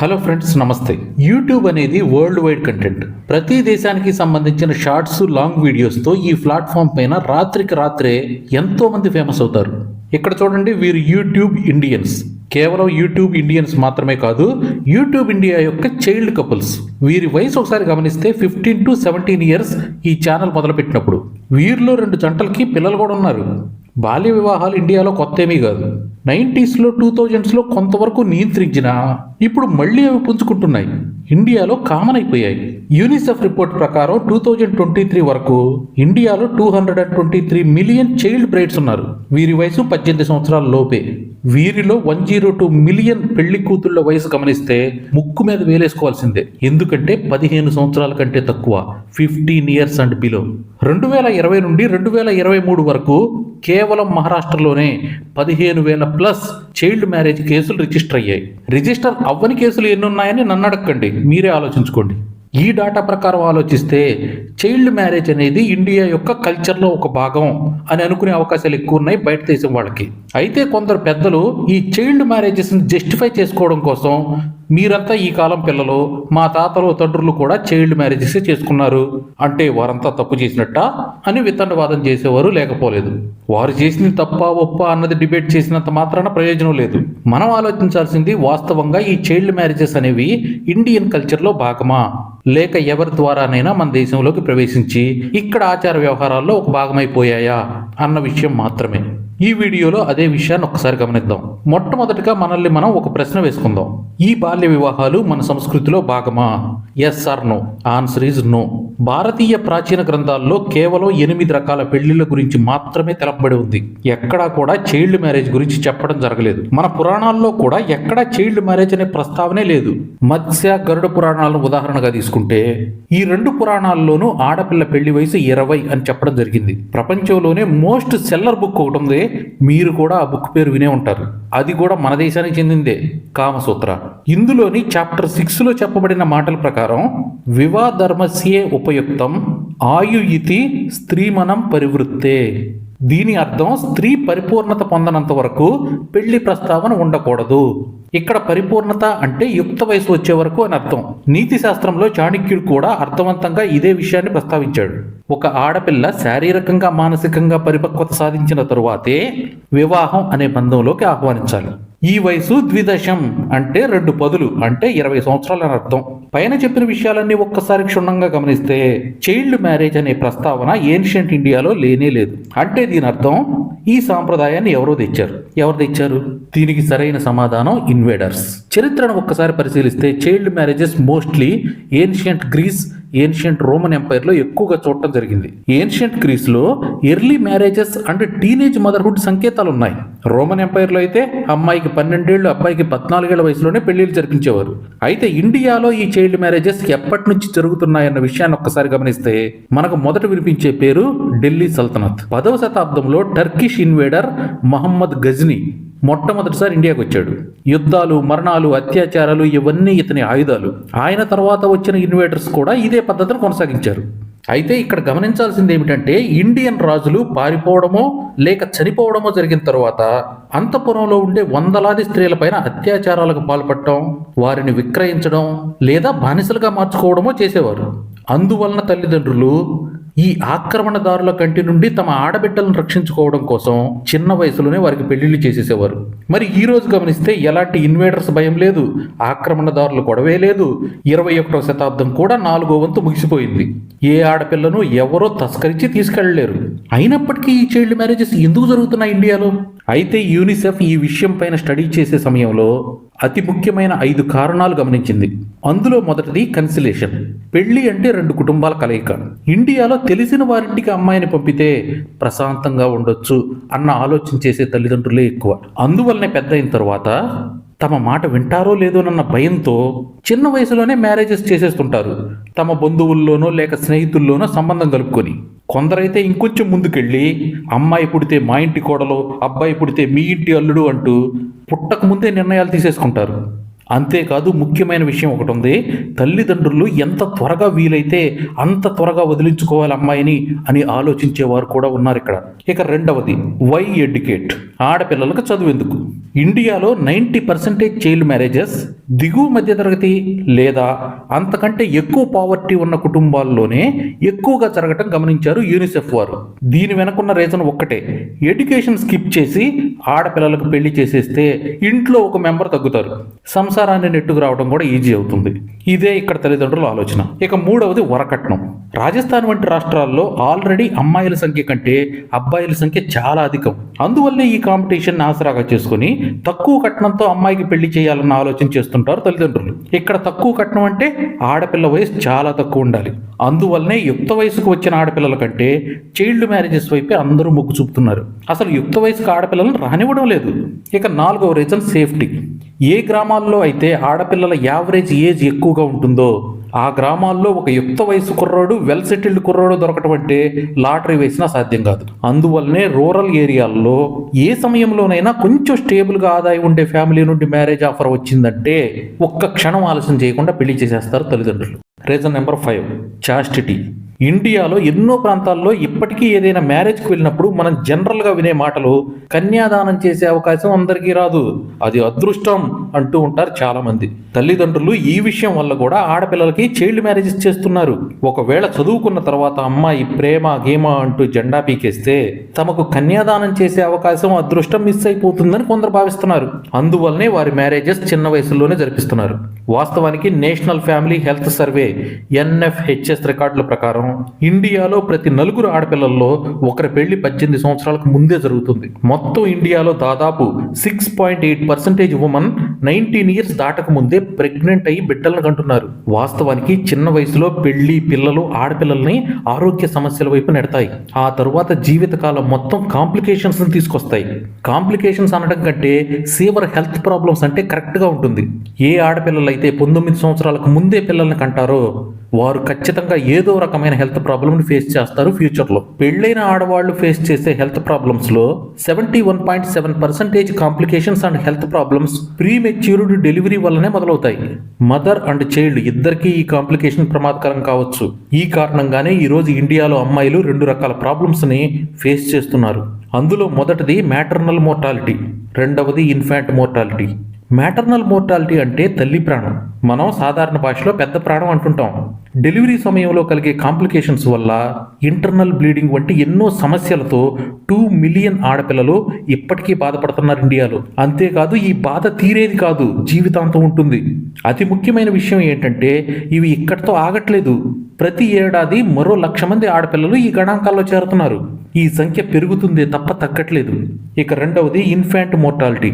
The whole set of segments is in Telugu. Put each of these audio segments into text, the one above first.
హలో ఫ్రెండ్స్ నమస్తే. యూట్యూబ్ అనేది వరల్డ్ వైడ్ కంటెంట్ ప్రతి దేశానికి సంబంధించిన షార్ట్స్ లాంగ్ వీడియోస్తో ఈ ప్లాట్ఫామ్ పైన రాత్రికి రాత్రే ఎంతోమంది ఫేమస్ అవుతారు. ఇక్కడ చూడండి వీరు యూట్యూబ్ ఇండియన్స్ కేవలం యూట్యూబ్ ఇండియన్స్ మాత్రమే కాదు యూట్యూబ్ ఇండియా యొక్క చైల్డ్ కపుల్స్ వీరి వయసు ఒకసారి గమనిస్తే ఫిఫ్టీన్ టు సెవెంటీన్ ఇయర్స్ ఈ ఛానల్ మొదలుపెట్టినప్పుడు. వీరిలో రెండు జంటలకి పిల్లలు కూడా ఉన్నారు. బాల్య వివాహాలు ఇండియాలో కొత్త ఏమీ కాదు. నైంటీస్లో టూ థౌజండ్స్లో కొంతవరకు నియంత్రించిన ఇప్పుడు మళ్ళీ అవి పుంజుకుంటున్నాయి. ఇండియాలో కామన్ అయిపోయాయి. యూనిసెఫ్ రిపోర్ట్ ప్రకారం టూ థౌజండ్ ట్వంటీ త్రీ వరకు ఇండియాలో two hundred and twenty three million child brides ఉన్నారు. వీరి వయసు పద్దెనిమిది సంవత్సరాల లోపే. వీరిలో వన్ జీరో టూ మిలియన్ పెళ్ళి కూతుళ్ళ వయసు గమనిస్తే ముక్కు మీద వేలేసుకోవాల్సిందే. ఎందుకంటే పదిహేను సంవత్సరాల కంటే తక్కువ ఫిఫ్టీన్ ఇయర్స్ అండ్ బిలో. రెండు వేల ఇరవై నుండి రెండు వేల ఇరవై మూడు వరకు కేవలం మహారాష్ట్రలోనే పదిహేను వేల ప్లస్ చైల్డ్ మ్యారేజ్ కేసులు రిజిస్టర్ అయ్యాయి. రిజిస్టర్ అవ్వని కేసులు ఎన్ని ఉన్నాయని నన్ను అడగండి మీరే ఆలోచించుకోండి. ఈ డాటా ప్రకారం ఆలోచిస్తే చైల్డ్ మ్యారేజ్ అనేది ఇండియా యొక్క కల్చర్లో ఒక భాగం అని అనుకునే అవకాశాలు ఎక్కువ ఉన్నాయి బయట దేశం వాళ్ళకి. అయితే కొందరు పెద్దలు ఈ చైల్డ్ మ్యారేజెస్ని జస్టిఫై చేసుకోవడం కోసం మీరంతా ఈ కాలం పిల్లలు మా తాతలు తండ్రులు కూడా చైల్డ్ మ్యారేజెస్ చేసుకున్నారు. అంటే వారంతా తప్పు చేసినట్ట? అని వితండవాదం చేసేవారు లేకపోలేదు. వారు చేసింది తప్ప ఒప్ప అన్నది డిబేట్ చేసినంత మాత్రాన ప్రయోజనం లేదు. మనం ఆలోచించాల్సింది వాస్తవంగా ఈ చైల్డ్ మ్యారేజెస్ అనేవి ఇండియన్ కల్చర్లో భాగమా? లేక ఎవరి ద్వారానైనా మన దేశంలోకి ప్రవేశించి ఇక్కడ ఆచార వ్యవహారాల్లో ఒక భాగమైపోయాయా? అన్న విషయం మాత్రమే. ఈ వీడియోలో అదే విషయాన్ని ఒకసారి గమనిద్దాం. మొట్టమొదటిగా మనల్ని మనం ఒక ప్రశ్న వేసుకుందాం. ఈ బాల్య వివాహాలు మన సంస్కృతిలో భాగమా? Yes or no answer is no భారతీయ ప్రాచీన గ్రంథాల్లో కేవలం ఎనిమిది రకాల పెళ్ళిళ్ళ గురించి మాత్రమే తెలపబడి ఉంది. ఎక్కడా కూడా చైల్డ్ మ్యారేజ్ గురించి చెప్పడం జరగలేదు. మన పురాణాల్లో కూడా ఎక్కడా చైల్డ్ మ్యారేజ్ అనే ప్రస్తావనే లేదు. మత్స్య గరుడ పురాణాలను ఉదాహరణగా తీసుకుంటే ఈ రెండు పురాణాల్లోనూ ఆడపిల్ల పెళ్ళి వయసు ఇరవై అని చెప్పడం జరిగింది. ప్రపంచంలోనే మోస్ట్ సెల్లర్ బుక్ ఒకటి ఉంది. మీరు కూడా ఆ బుక్ పేరు వినే ఉంటారు. అది కూడా మన దేశానికి చెందిందే. కామసూత్ర. ఇందులోని చాప్టర్ సిక్స్లో చెప్పబడిన మాటల ప్రకారం వివాధర్మస్యే ఉపయుక్తం ఆయు ఇతి స్త్రీమనం పరివృత్తే. దీని అర్థం స్త్రీ పరిపూర్ణత పొందనంత వరకు పెళ్ళి ప్రస్తావన ఉండకూడదు. ఇక్కడ పరిపూర్ణత అంటే యుక్త వయసు వచ్చే వరకు అని అర్థం. నీతి శాస్త్రంలో చాణక్యుడు కూడా అర్థవంతంగా ఇదే విషయాన్ని ప్రస్తావించాడు. ఒక ఆడపిల్ల శారీరకంగా మానసికంగా పరిపక్వత సాధించిన తరువాతే వివాహం అనే బంధంలోకి ఆహ్వానించాలి. ఈ వయసు ద్విదశం అంటే రెండు పదులు అంటే ఇరవై సంవత్సరాలు అని అర్థం. పైన చెప్పిన విషయాలన్నీ ఒక్కసారి క్షుణ్ణంగా గమనిస్తే చైల్డ్ మ్యారేజ్ అనే ప్రస్తావన ఏన్షియంట్ ఇండియాలో లేనే లేదు. అంటే దీని అర్థం ఈ సాంప్రదాయాన్ని ఎవరో తెచ్చారు. ఎవరు తెచ్చారు? దీనికి సరైన సమాధానం ఇన్వేడర్స్. చరిత్రను ఒక్కసారి పరిశీలిస్తే child marriages mostly ancient Greece ancient Roman ఎంపైర్లో ఎక్కువగా చూడటం జరిగింది. Ancient గ్రీస్లో early marriages and teenage motherhood సంకేతాలు ఉన్నాయి. రోమన్ ఎంపైర్లో అయితే అమ్మాయికి పన్నెండేళ్ళు అబ్బాయికి పద్నాలుగేళ్ళ వయసులోనే పెళ్ళిళ్ళు జరిపించేవారు. అయితే ఇండియాలో ఈ చైల్డ్ మ్యారేజెస్ ఎప్పటి నుంచి జరుగుతున్నాయన్న విషయాన్ని ఒక్కసారి గమనిస్తే మనకు మొదట వినిపించే పేరు ఢిల్లీ సల్తనత్. పదవ శతాబ్దంలో టర్కిష్ ఇన్వేడర్ మహమ్మద్ గజ్ని మొట్టమొదటిసారి ఇండియాకు వచ్చాడు. యుద్ధాలు మరణాలు అత్యాచారాలు ఇవన్నీ ఇతని ఆయుధాలు. ఆయన తర్వాత వచ్చిన ఇన్వేటర్స్ కూడా ఇదే పద్ధతిని కొనసాగించారు. అయితే ఇక్కడ గమనించాల్సింది ఏమిటంటే ఇండియన్ రాజులు పారిపోవడమో లేక చనిపోవడమో జరిగిన తర్వాత అంతఃపురంలో ఉండే వందలాది స్త్రీలపైన అత్యాచారాలకు పాల్పడటం వారిని విక్రయించడం లేదా బానిసలుగా మార్చుకోవడమో చేసేవారు. అందువలన తల్లిదండ్రులు ఈ ఆక్రమణదారుల కంటి నుండి తమ ఆడబిడ్డలను రక్షించుకోవడం కోసం చిన్న వయసులోనే వారికి పెళ్ళిళ్ళు చేసేసేవారు. మరి ఈ రోజు గమనిస్తే ఎలాంటి ఇన్వేడర్స్ భయం లేదు ఆక్రమణదారులు గొడవే లేదు. ఇరవై ఒకటవ శతాబ్దం కూడా నాలుగో వంతు ముగిసిపోయింది. ఏ ఆడపిల్లను ఎవరో తస్కరించి తీసుకెళ్ళలేరు. అయినప్పటికీ ఈ చైల్డ్ మ్యారేజెస్ ఎందుకు జరుగుతున్నాయి ఇండియాలో? అయితే యూనిసెఫ్ ఈ విషయం పైన స్టడీ చేసే సమయంలో అతి ముఖ్యమైన ఐదు కారణాలు గమనించింది. అందులో మొదటిది కన్సిలేషన్. పెళ్ళి అంటే రెండు కుటుంబాల కలయిక. ఇండియాలో తెలిసిన వారింటికి అమ్మాయిని పంపితే ప్రశాంతంగా ఉండొచ్చు అన్న ఆలోచన చేసే తల్లిదండ్రులే ఎక్కువ. అందువల్లనే పెద్ద అయిన తర్వాత తమ మాట వింటారో లేదోనన్న భయంతో చిన్న వయసులోనే మ్యారేజెస్ చేసేస్తుంటారు. తమ బంధువుల్లోనో లేక స్నేహితుల్లోనో సంబంధం కలుపుకొని. కొందరైతే ఇంకొంచెం ముందుకెళ్ళి అమ్మాయి పుడితే మా ఇంటి కోడలు అబ్బాయి పుడితే మీ ఇంటి అల్లుడు అంటూ పుట్టక ముందే నిర్ణయాలు తీసేసుకుంటారు. అంతేకాదు ముఖ్యమైన విషయం ఒకటి ఉంది తల్లిదండ్రులు ఎంత త్వరగా వీలైతే అంత త్వరగా వదిలించుకోవాలి అమ్మాయిని అని ఆలోచించేవారు కూడా ఉన్నారు ఇక్కడ. ఇక రెండవది వై ఎడ్యుకేట్? ఆడపిల్లలకు చదువెందుకు ఇండియాలో నైంటీ పర్సెంటేజ్ చైల్డ్ మ్యారేజెస్ దిగువ మధ్యతరగతి లేదా అంతకంటే ఎక్కువ పావర్టీ ఉన్న కుటుంబాల్లోనే ఎక్కువగా జరగటం గమనించారు యూనిసెఫ్ వారు. దీని వెనకున్న రీజన్ ఒక్కటే ఎడ్యుకేషన్ స్కిప్ చేసి ఆడపిల్లలకు పెళ్ళి చేసేస్తే ఇంట్లో ఒక మెంబర్ తగ్గుతారు. సంసారాన్ని నెట్టుకు రావడం కూడా ఈజీ అవుతుంది. ఇదే ఇక్కడ తల్లిదండ్రుల ఆలోచన. ఇక మూడవది వరకట్నం. రాజస్థాన్ వంటి రాష్ట్రాల్లో ఆల్రెడీ అమ్మాయిల సంఖ్య కంటే అబ్బాయిల సంఖ్య చాలా అధికం. అందువల్లే ఈ కాంపిటీషన్ ఆసరాగా చేసుకుని తక్కువ కట్నంతో అమ్మాయికి పెళ్ళి చేయాలన్న ఆలోచన చేస్తుంటారు తల్లిదండ్రులు. ఇక్కడ తక్కువ కట్నం అంటే ఆడపిల్ల వయసు చాలా తక్కువ ఉండాలి. అందువల్లనే యుక్త వయసుకు వచ్చిన ఆడపిల్లల కంటే చైల్డ్ మ్యారేజెస్ వైపే అందరూ మొగ్గు చూపుతున్నారు. అసలు యుక్త వయసుకు ఆడపిల్లలను అనివ్వడం లేదు. ఇక నాలుగవ రీజన్ సేఫ్టీ. ఏ గ్రామాల్లో అయితే ఆడపిల్లల యావరేజ్ ఏజ్ ఎక్కువగా ఉంటుందో ఆ గ్రామాల్లో ఒక యుక్త వయసు కుర్రాడు వెల్ సెటిల్డ్ కుర్రాడు దొరకటం అంటే లాటరీ వేసినా సాధ్యం కాదు. అందువల్లనే రూరల్ ఏరియాల్లో ఏ సమయంలోనైనా కొంచెం స్టేబుల్గా ఆదాయం ఉండే ఫ్యామిలీ నుండి మ్యారేజ్ ఆఫర్ వచ్చిందంటే ఒక్క క్షణం ఆలస్యం చేయకుండా పెళ్ళి చేసేస్తారు తల్లిదండ్రులు. Reason number five chastity. ఇండియాలో ఎన్నో ప్రాంతాల్లో ఇప్పటికీ ఏదైనా మ్యారేజ్కి వెళ్ళినప్పుడు మనం జనరల్గా వినే మాటలు కన్యాదానం చేసే అవకాశం అందరికీ రాదు అది అదృష్టం అంటూ ఉంటారు చాలామంది. తల్లిదండ్రులు ఈ విషయం వల్ల కూడా ఆడపిల్లలకి చైల్డ్ మ్యారేజెస్ చేస్తున్నారు. ఒకవేళ చదువుకున్న తర్వాత అమ్మాయి ప్రేమ గేమ అంటూ జెండా పీకేస్తే తమకు కన్యాదానం చేసే అవకాశం అదృష్టం మిస్ అయిపోతుందని కొందరు భావిస్తున్నారు. అందువల్లనే వారి మ్యారేజెస్ చిన్న వయసులోనే జరిపిస్తున్నారు. వాస్తవానికి national family health survey NFHS రికార్డుల ప్రకారం ఇండియాలో ప్రతి నలుగురు ఆడపిల్లల్లో ఒకరి పెళ్ళి పద్దెనిమిది సంవత్సరాలకు ముందే జరుగుతుంది. మొత్తం ఇండియాలో దాదాపు six point eight percentage women nineteen years దాటక ముందే ప్రెగ్నెంట్ అయ్యి బిడ్డలను కంటున్నారు. వాస్తవానికి చిన్న వయసులో పెళ్ళి పిల్లలు ఆడపిల్లల్ని ఆరోగ్య సమస్యల వైపు నెడతాయి. ఆ తరువాత జీవితకాలం మొత్తం కాంప్లికేషన్స్ తీసుకొస్తాయి. కాంప్లికేషన్స్ అనడం కంటే సీవర్ హెల్త్ ప్రాబ్లమ్స్ అంటే కరెక్ట్గా ఉంటుంది. ఏ ఆడపిల్లలు అయితే పంతొమ్మిది సంవత్సరాలకు ముందే పిల్లల్ని కంటారో వారు ఖచ్చితంగా ఏదో రకమైన హెల్త్ ప్రాబ్లమ్ని ఫేస్ చేస్తారు ఫ్యూచర్లో. పెళ్ళైన ఆడవాళ్ళు ఫేస్ చేసే health ప్రాబ్లమ్స్లో seventy one point seven percentage complications and health problems pre matured delivery వల్లనే మొదలవుతాయి. మదర్ అండ్ చైల్డ్ ఇద్దరికీ ఈ కాంప్లికేషన్ ప్రమాదకరం కావచ్చు. ఈ కారణంగానే ఈరోజు ఇండియాలో అమ్మాయిలు రెండు రకాల ప్రాబ్లమ్స్ని ఫేస్ చేస్తున్నారు. అందులో మొదటిది మ్యాటర్నల్ మోర్టాలిటీ రెండవది ఇన్ఫాంట్ మోర్టాలిటీ మ్యాటర్నల్ మోర్టాలిటీ అంటే తల్లి ప్రాణం. మనం సాధారణ భాషలో పెద్ద ప్రాణం అంటుంటాం. డెలివరీ సమయంలో కలిగే కాంప్లికేషన్స్ వల్ల ఇంటర్నల్ బ్లీడింగ్ వంటి ఎన్నో సమస్యలతో టూ మిలియన్ ఆడపిల్లలు ఇప్పటికీ బాధపడుతున్నారు ఇండియాలో. అంతేకాదు ఈ బాధ తీరేది కాదు జీవితాంతం ఉంటుంది. అతి ముఖ్యమైన విషయం ఏంటంటే ఇవి ఇక్కడితో ఆగట్లేదు. ప్రతి ఏడాది మరో లక్ష మంది ఆడపిల్లలు ఈ గణాంకాల్లో చేరుతున్నారు. ఈ సంఖ్య పెరుగుతుందే తప్ప తగ్గట్లేదు. ఇక రెండవది ఇన్ఫాంట్ మోర్టాలిటీ.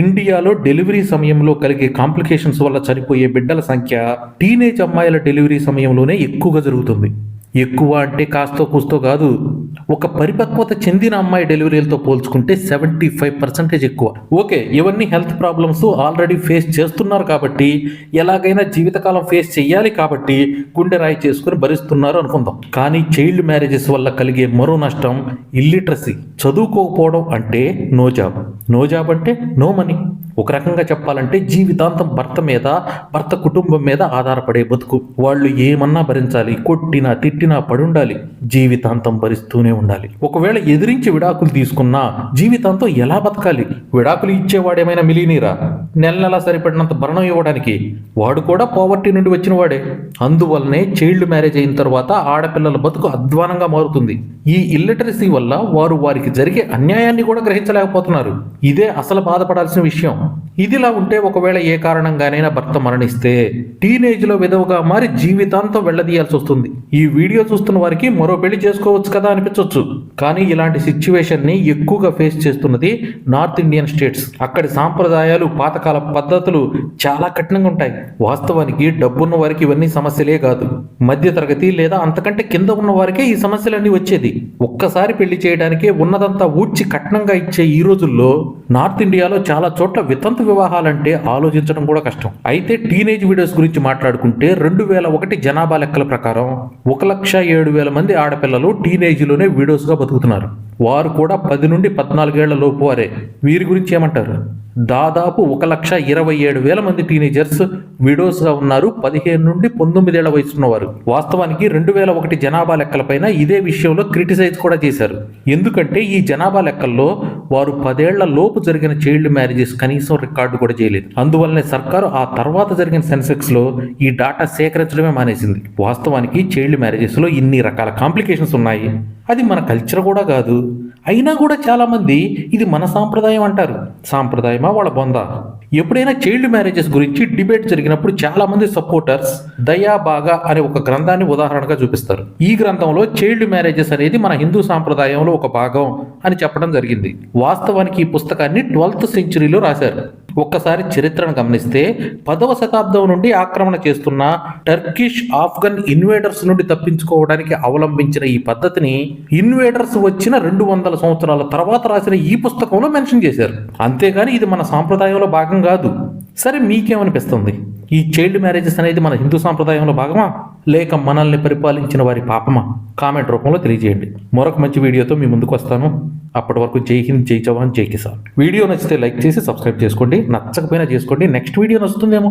ఇండియాలో డెలివరీ సమయంలో కలిగే కాంప్లికేషన్స్ వల్ల చనిపోయే బిడ్డల సంఖ్య టీనేజ్ అమ్మాయిల డెలివరీ సమయంలోనే ఎక్కువగా జరుగుతుంది. ఎక్కువ అంటే కాస్తో కూస్తో కాదు. ఒక పరిపక్వత చెందిన అమ్మాయి డెలివరీలతో పోల్చుకుంటే సెవెంటీ ఫైవ్ పర్సెంటేజ్ ఎక్కువ. ఓకే ఇవన్నీ హెల్త్ ప్రాబ్లమ్స్ ఆల్రెడీ ఫేస్ చేస్తున్నారు కాబట్టి ఎలాగైనా జీవితకాలం ఫేస్ చేయాలి కాబట్టి గుండె రాయి చేసుకుని భరిస్తున్నారు అనుకుందాం. కానీ చైల్డ్ మ్యారేజెస్ వల్ల కలిగే మరో నష్టం ఇల్లిటరసీ చదువుకోకపోవడం అంటే నో జాబ్ నో జాబ్ అంటే నో మనీ ఒక రకంగా చెప్పాలంటే జీవితాంతం భర్త మీద భర్త కుటుంబం మీద ఆధారపడే బతుకు. వాళ్ళు ఏమన్నా భరించాలి కొట్టినా తిట్టినా పడుండాలి జీవితాంతం భరిస్తూనే ఉండాలి. ఒకవేళ ఎదిరించి విడాకులు తీసుకున్నా జీవితాంతం ఎలా బతకాలి? విడాకులు ఇచ్చేవాడేమైనా మిలీనీరా? నెల నెలా సరిపడినంత భరణం ఇవ్వడానికి వాడు కూడా పోవర్టీ నుండి వచ్చిన వాడే. అందువల్లనే చైల్డ్ మ్యారేజ్ అయిన తర్వాత ఆడపిల్లల బతుకు అధ్వానంగా మారుతుంది. ఈ ఇల్లిటరసీ వల్ల వారు వారికి జరిగే అన్యాయాన్ని కూడా గ్రహించలేకపోతున్నారు. ఇదే అసలు బాధపడాల్సిన విషయం. ఇదిలా ఉంటే ఒకవేళ ఏ కారణంగానైనా భర్త మరణిస్తే టీనేజ్లో విధవగా మారి జీవితాంతం వెళ్ళదీయాల్సి వస్తుంది. ఈ వీడియో చూస్తున్న వారికి మరో పెళ్ళి చేసుకోవచ్చు కదా అనిపించవచ్చు కానీ ఇలాంటి సిచ్యువేషన్ని ఎక్కువగా ఫేస్ చేస్తున్నది నార్త్ ఇండియన్ స్టేట్స్. అక్కడి సాంప్రదాయాలు పాతకాల పద్ధతులు చాలా కఠినంగా ఉంటాయి. వాస్తవానికి డబ్బున్న వారికి ఇవన్నీ సమస్యలే కాదు. మధ్యతరగతి లేదా అంతకంటే కింద ఉన్న వారికే ఈ సమస్యలన్నీ వచ్చేది. ఒక్కసారి పెళ్ళి చేయడానికే ఉన్నదంతా ఊడ్చి కట్నంగా ఇచ్చే ఈ రోజుల్లో నార్త్ ఇండియాలో చాలా చోట్ల వితంతు వివాహాలంటే ఆలోచించడం కూడా కష్టం. అయితే టీనేజ్ వీడియోస్ గురించి మాట్లాడుకుంటే రెండు వేల ఒకటి జనాభా లెక్కల ప్రకారం ఒక లక్ష ఏడు వేల మంది ఆడపిల్లలు టీనేజ్లోనే వీడియోస్గా బతుకుతున్నారు. వారు కూడా పది నుండి పద్నాలుగేళ్ళ లోపు వారే. వీరి గురించి ఏమంటారు? దాదాపు ఒక లక్ష ఇరవై ఏడు వేల మంది టీనేజర్స్ విడోస్గా ఉన్నారు. పదిహేను నుండి పంతొమ్మిదేళ్ళ వయసున్నవారు వాస్తవానికి రెండు వేల ఒకటి జనాభా లెక్కలపైన ఇదే విషయంలో క్రిటిసైజ్ కూడా చేశారు. ఎందుకంటే ఈ జనాభా లెక్కల్లో వారు పదేళ్ళ లోపు జరిగిన చైల్డ్ మ్యారేజెస్ కనీసం రికార్డు కూడా చేయలేదు. అందువల్లనే సర్కారు ఆ తర్వాత జరిగిన సెన్సెక్స్లో ఈ డాటా సేకరించడమే మానేసింది. వాస్తవానికి చైల్డ్ మ్యారేజెస్లో ఇన్ని రకాల కాంప్లికేషన్స్ ఉన్నాయి. అది మన కల్చర్ కూడా కాదు. అయినా కూడా చాలామంది ఇది మన సాంప్రదాయం అంటారు. సాంప్రదాయమా వాళ్ళ బొంద? ఎప్పుడైనా చైల్డ్ మ్యారేజెస్ గురించి డిబేట్ జరిగినప్పుడు చాలా మంది సపోర్టర్స్ దయా బాగా అనే ఒక గ్రంథాన్ని ఉదాహరణగా చూపిస్తారు. ఈ గ్రంథంలో చైల్డ్ మ్యారేజెస్ అనేది మన హిందూ సాంప్రదాయంలో ఒక భాగం అని చెప్పడం జరిగింది. వాస్తవానికి ఈ పుస్తకాన్ని ట్వెల్త్ సెంచురీలో రాశారు. ఒక్కసారి చరిత్రను గమనిస్తే పదవ శతాబ్దం నుండి ఆక్రమణ చేస్తున్న టర్కిష్ ఆఫ్ఘన్ ఇన్వేడర్స్ నుండి తప్పించుకోవడానికి అవలంబించిన ఈ పద్ధతిని ఇన్వేడర్స్ వచ్చిన రెండు వందల సంవత్సరాల తర్వాత రాసిన ఈ పుస్తకంలో మెన్షన్ చేశారు. అంతేగాని ఇది మన సాంప్రదాయంలో భాగం కాదు. సరే మీకేమనిపిస్తుంది? ఈ చైల్డ్ మ్యారేజెస్ అనేది మన హిందూ సాంప్రదాయంలో భాగమా? లేక మనల్ని పరిపాలించిన వారి పాపమా? కామెంట్ రూపంలో తెలియజేయండి. మరొక మంచి వీడియోతో మీ ముందుకు వస్తాను. అప్పటి వరకు జై హింద్ జై జవాన్ జై కిసాన్. వీడియో నచ్చితే లైక్ చేసి సబ్స్క్రైబ్ చేసుకోండి. నచ్చకపోయినా చేసుకోండి. Next video నచ్చుతుందేమో?